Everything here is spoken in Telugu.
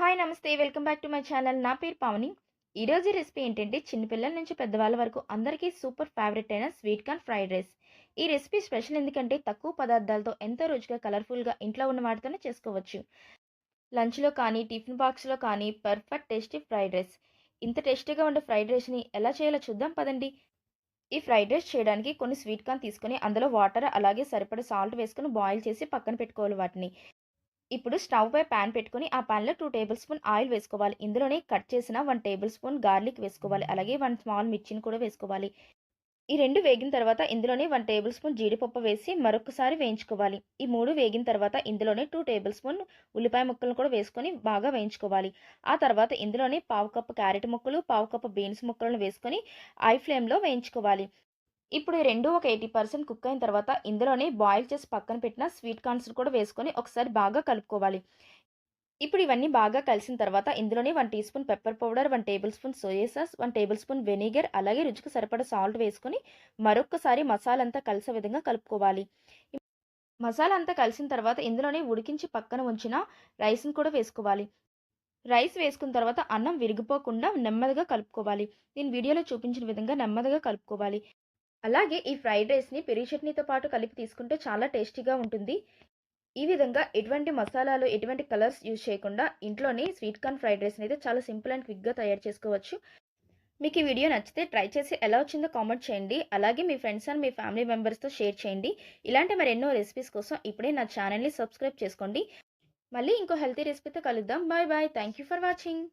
హాయ్ నమస్తే welcome back to my channel. నా పేరు పావని. ఈరోజు రెసిపీ ఏంటంటే చిన్నపిల్లల నుంచి పెద్దవాళ్ళ వరకు అందరికీ సూపర్ ఫేవరెట్ అయిన స్వీట్ కార్న్ ఫ్రైడ్ రైస్. ఈ రెసిపీ స్పెషల్ ఎందుకంటే తక్కువ పదార్థాలతో ఎంతో రుచిగా కలర్ఫుల్గా ఇంట్లో ఉన్న వాటితోనే చేసుకోవచ్చు. లంచ్లో కానీ టిఫిన్ బాక్స్లో కానీ పర్ఫెక్ట్ టేస్టీ ఫ్రైడ్ రైస్. ఇంత టేస్టీగా ఉండే ఫ్రైడ్ రైస్ని ఎలా చేయాలో చూద్దాం పదండి. ఈ ఫ్రైడ్ రైస్ చేయడానికి కొన్ని స్వీట్ కార్న్ తీసుకొని అందులో వాటర్ అలాగే సరిపడ సాల్ట్ వేసుకొని బాయిల్ చేసి పక్కన పెట్టుకోవాలి వాటిని. ఇప్పుడు స్టవ్ పై ప్యాన్ పెట్టుకొని ఆ ప్యాన్లో టూ టేబుల్ స్పూన్ ఆయిల్ వేసుకోవాలి. ఇందులోనే కట్ చేసిన వన్ టేబుల్ స్పూన్ గార్లిక్ వేసుకోవాలి. అలాగే వన్ స్మాల్ మిర్చిని కూడా వేసుకోవాలి. ఈ రెండు వేగిన తర్వాత ఇందులోనే వన్ టేబుల్ స్పూన్ జీడిపప్పు వేసి మరొకసారి వేయించుకోవాలి. ఈ మూడు వేగిన తర్వాత ఇందులోనే టూ టేబుల్ స్పూన్ ఉల్లిపాయ ముక్కలను కూడా వేసుకొని బాగా వేయించుకోవాలి. ఆ తర్వాత ఇందులోనే పావు కప్పు క్యారెట్ ముక్కలు పావు కప్పు బీన్స్ ముక్కలను వేసుకొని ఐ ఫ్లేమ్లో వేయించుకోవాలి. ఇప్పుడు ఈ రెండు ఒక ఎయిటీ పర్సెంట్ కుక్ అయిన తర్వాత ఇందులోనే బాయిల్ చేసి పక్కన పెట్టిన స్వీట్ కార్న్స్ కూడా వేసుకొని ఒకసారి బాగా కలుపుకోవాలి. ఇప్పుడు ఇవన్నీ బాగా కలిసిన తర్వాత ఇందులోనే one teaspoon pepper powder one tablespoon soya sauce one tablespoon vinegar అలాగే రుచికి సరిపడ సాల్ట్ వేసుకొని మరొకసారి మసాలా అంతా కలిసే విధంగా కలుపుకోవాలి. మసాలా అంతా కలిసిన తర్వాత ఇందులోనే ఉడికించి పక్కన ఉంచిన రైస్ని కూడా వేసుకోవాలి. రైస్ వేసుకున్న తర్వాత అన్నం విరిగిపోకుండా నెమ్మదిగా కలుపుకోవాలి. నేను వీడియోలో చూపించిన విధంగా నెమ్మదిగా కలుపుకోవాలి. అలాగే ఈ ఫ్రైడ్ రైస్ని పెరుగు చట్నీతో పాటు కలిపి తీసుకుంటే చాలా టేస్టీగా ఉంటుంది. ఈ విధంగా ఎటువంటి మసాలాలు ఎటువంటి కలర్స్ యూజ్ చేయకుండా ఇంట్లోనే స్వీట్ కార్న్ ఫ్రైడ్ రైస్ని అయితే చాలా సింపుల్ అండ్ క్విక్గా తయారు చేసుకోవచ్చు. మీకు ఈ వీడియో నచ్చితే ట్రై చేసి ఎలా వచ్చిందో కామెంట్ చేయండి. అలాగే మీ ఫ్రెండ్స్ అండ్ మీ ఫ్యామిలీ మెంబర్స్తో షేర్ చేయండి. ఇలాంటి మరెన్నో రెసిపీస్ కోసం ఇప్పుడే నా ఛానల్ని సబ్స్క్రైబ్ చేసుకోండి. మళ్ళీ ఇంకో హెల్తీ రెసిపీతో కలుద్దాం. Bye bye. Thank you for watching.